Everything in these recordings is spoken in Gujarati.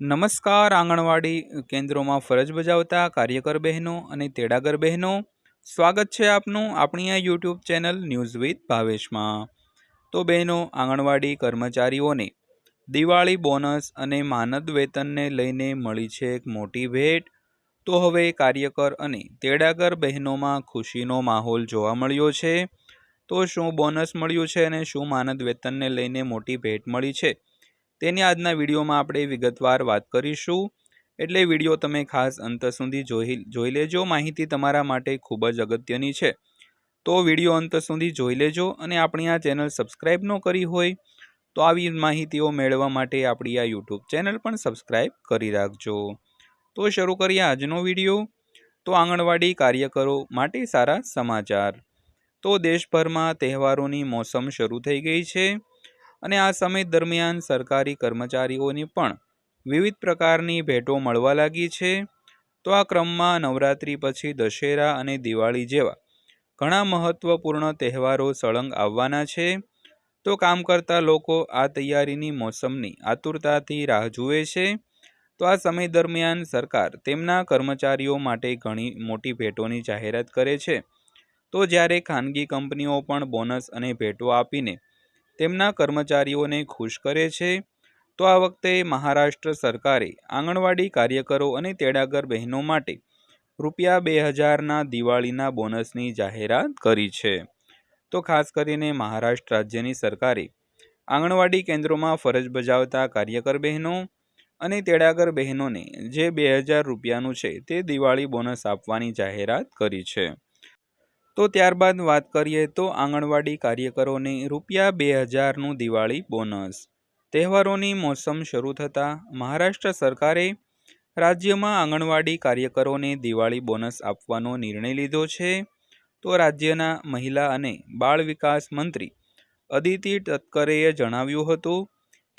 નમસ્કાર, આંગણવાડી કેન્દ્રોમાં ફરજ બજાવતા કાર્યકર બહેનો અને તેડાગર બહેનો. સ્વાગત છે આપનું આપણી આ યુટ્યુબ ચેનલ ન્યૂઝ વિથ ભાવેશમાં. તો બહેનો, આંગણવાડી કર્મચારીઓને દિવાળી બોનસ અને માનદ વેતનને લઈને મળી છે એક મોટી ભેટ. તો હવે કાર્યકર અને તેડાગર બહેનોમાં ખુશીનો માહોલ જોવા મળ્યો છે. તો શું બોનસ મળ્યું છે અને શું માનદ વેતનને લઈને મોટી ભેટ મળી છે? તેની આજના વિડીયોમાં આપણે વિગતવાર વાત કરીશું. એટલે વીડિયો તમે ખાસ અંત સુધી જોઈ જોઈ લેજો. માહિતી તમારા માટે ખૂબ જ અગત્યની છે. તો વીડિયો અંત સુધી જોઈ લેજો અને આપણી આ ચેનલ સબસ્ક્રાઈબ ન કરી હોય તો આવી માહિતીઓ મેળવવા માટે આપણી આ યુટ્યુબ ચેનલ પણ સબસ્ક્રાઈબ કરી રાખજો. તો શરૂ કરીએ આજનો વીડિયો. તો આંગણવાડી કાર્યકરો માટે સારા સમાચાર. તો દેશભરમાં તહેવારોની મોસમ શરૂ થઈ ગઈ છે. અને આ સમય દરમિયાન સરકારી કર્મચારીઓની પણ વિવિધ પ્રકારની ભેટો મળવા લાગી છે. તો આ ક્રમમાં નવરાત્રિ પછી દશેરા અને દિવાળી જેવા ઘણા મહત્વપૂર્ણ તહેવારો સળંગ આવવાના છે. તો કામ કરતા લોકો આ તૈયારીની મોસમની આતુરતાથી રાહ જુએ છે. તો આ સમય દરમિયાન સરકાર તેમના કર્મચારીઓ માટે ઘણી મોટી ભેટોની જાહેરાત કરે છે. તો જ્યારે ખાનગી કંપનીઓ પણ બોનસ અને ભેટો આપીને તેમના કર્મચારીઓને ખુશ કરે છે. તો આ વખતે મહારાષ્ટ્ર સરકારે આંગણવાડી કાર્યકરો અને તેડાગર બહેનો માટે રૂપિયા બે હજારના દિવાળીના બોનસની જાહેરાત કરી છે. તો ખાસ કરીને મહારાષ્ટ્ર રાજ્યની સરકારે આંગણવાડી કેન્દ્રોમાં ફરજ બજાવતા કાર્યકર બહેનો અને તેડાગર બહેનોને જે બે હજાર રૂપિયાનું છે તે દિવાળી બોનસ આપવાની જાહેરાત કરી છે. તો ત્યારબાદ વાત કરીએ તો આંગણવાડી કાર્યકરોને રૂપિયા બે હજારનું દિવાળી બોનસ. તહેવારોની મોસમ શરૂ થતાં મહારાષ્ટ્ર સરકારે રાજ્યમાં આંગણવાડી કાર્યકરોને દિવાળી બોનસ આપવાનો નિર્ણય લીધો છે. તો રાજ્યના મહિલા અને બાળ વિકાસ મંત્રી અદિતિ તત્કરેએ જણાવ્યું હતું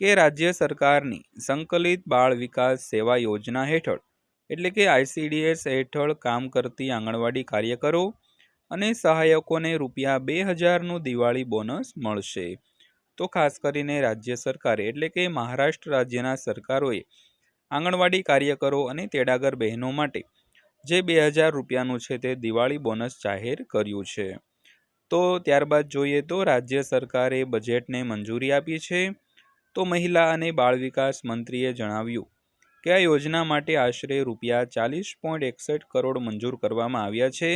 કે રાજ્ય સરકારની સંકલિત બાળ વિકાસ સેવા યોજના હેઠળ, એટલે કે આઈસીડીએસ હેઠળ કામ કરતી આંગણવાડી કાર્યકરો અને સહાયકોને રૂપિયા બે હજારનું દિવાળી બોનસ મળશે. તો ખાસ કરીને રાજ્ય સરકારે, એટલે કે મહારાષ્ટ્ર રાજ્યના સરકારોએ આંગણવાડી કાર્યકરો અને તેડાગર બહેનો માટે જે બે હજાર રૂપિયાનું છે તે દિવાળી બોનસ જાહેર કર્યું છે. તો ત્યારબાદ જોઈએ તો રાજ્ય સરકારે બજેટને મંજૂરી આપી છે. તો મહિલા અને બાળ વિકાસ મંત્રીએ જણાવ્યું કે આ યોજના માટે આશરે રૂપિયા ચાલીસ પોઈન્ટ એકસઠ કરોડ મંજૂર કરવામાં આવ્યા છે.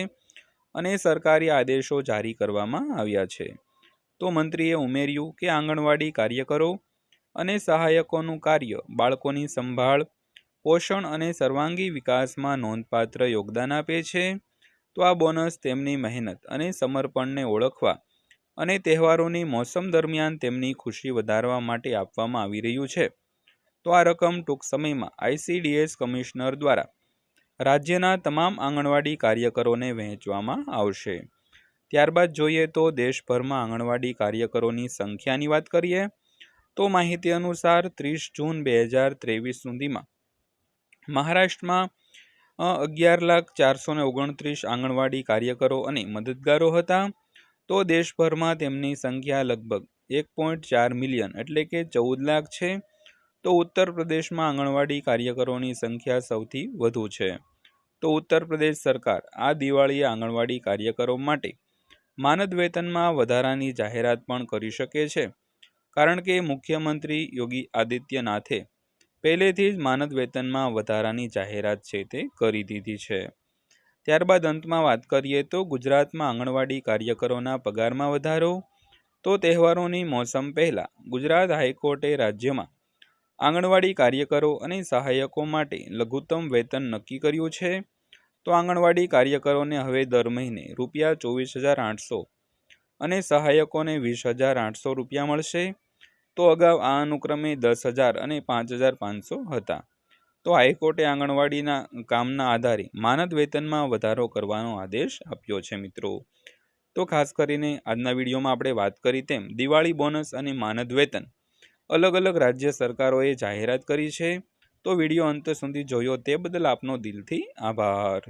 અને સરકારી આદેશો જારી કરવામાં આવ્યા છે. તો મંત્રીએ ઉમેર્યું કે આંગણવાડી કાર્યકરો અને સહાયકોનું કાર્ય, બાળકોની સંભાળ, પોષણ અને સર્વાંગી વિકાસમાં નોંધપાત્ર યોગદાન આપે છે. તો આ બોનસ તેમની મહેનત અને સમર્પણને ઓળખવા અને તહેવારોની મોસમ દરમિયાન તેમની ખુશી વધારવા માટે આપવામાં આવી રહ્યું છે. તો આ રકમ ટૂંક સમયમાં આઈસીડીએસ કમિશનર દ્વારા રાજ્યના તમામ આંગણવાડી કાર્યકરોને વહેંચવામાં આવશે. ત્યારબાદ જોઈએ તો દેશભરમાં આંગણવાડી કાર્યકરોની સંખ્યાની વાત કરીએ, તો માહિતી અનુસાર ત્રીસ જૂન બે હજાર ત્રેવીસ સુધીમાં મહારાષ્ટ્રમાં અગિયાર લાખ ચારસો ને ઓગણત્રીસ આંગણવાડી કાર્યકરો અને મદદગારો હતા. તો દેશભરમાં તેમની સંખ્યા લગભગ એક પોઈન્ટ ચાર મિલિયન એટલે કે ચૌદ લાખ છે. તો ઉત્તર પ્રદેશમાં આંગણવાડી કાર્યકરોની સંખ્યા સૌથી વધુ છે. તો ઉત્તર પ્રદેશ સરકાર આ દિવાળીએ આંગણવાડી કાર્યકરો માટે માનદ વેતનમાં વધારાની જાહેરાત પણ કરી શકે છે. કારણ કે મુખ્યમંત્રી યોગી આદિત્યનાથે પહેલેથી જ માનદ વેતનમાં વધારાની જાહેરાત છે તે કરી દીધી છે. ત્યારબાદ અંતમાં વાત કરીએ તો ગુજરાતમાં આંગણવાડી કાર્યકરોના પગારમાં વધારો, તો તહેવારોની મોસમ પહેલાં ગુજરાત હાઈકોર્ટે રાજ્યમાં આંગણવાડી કાર્યકરો અને સહાયકો માટે લઘુત્તમ વેતન નક્કી કર્યું છે. તો આંગણવાડી કાર્યકરોને હવે દર મહિને રૂપિયા ચોવીસ હજાર આઠસો અને સહાયકોને વીસ હજાર આઠસો રૂપિયા મળશે. તો અગાઉ આ અનુક્રમે દસ હજાર અને પાંચ હજાર પાંચસો હતા. તો હાઈકોર્ટે આંગણવાડીના કામના આધારે માનદ વેતનમાં વધારો કરવાનો આદેશ આપ્યો છે મિત્રો. તો ખાસ કરીને આજના વિડીયોમાં આપણે વાત કરી તેમ દિવાળી બોનસ અને માનદ વેતન. અલગ અલગ રાજ્ય સરકારોએ જાહેરાત કરી છે. તો વીડિયો અંત સુધી જોયો તે બદલ આપનો દિલથી આભાર.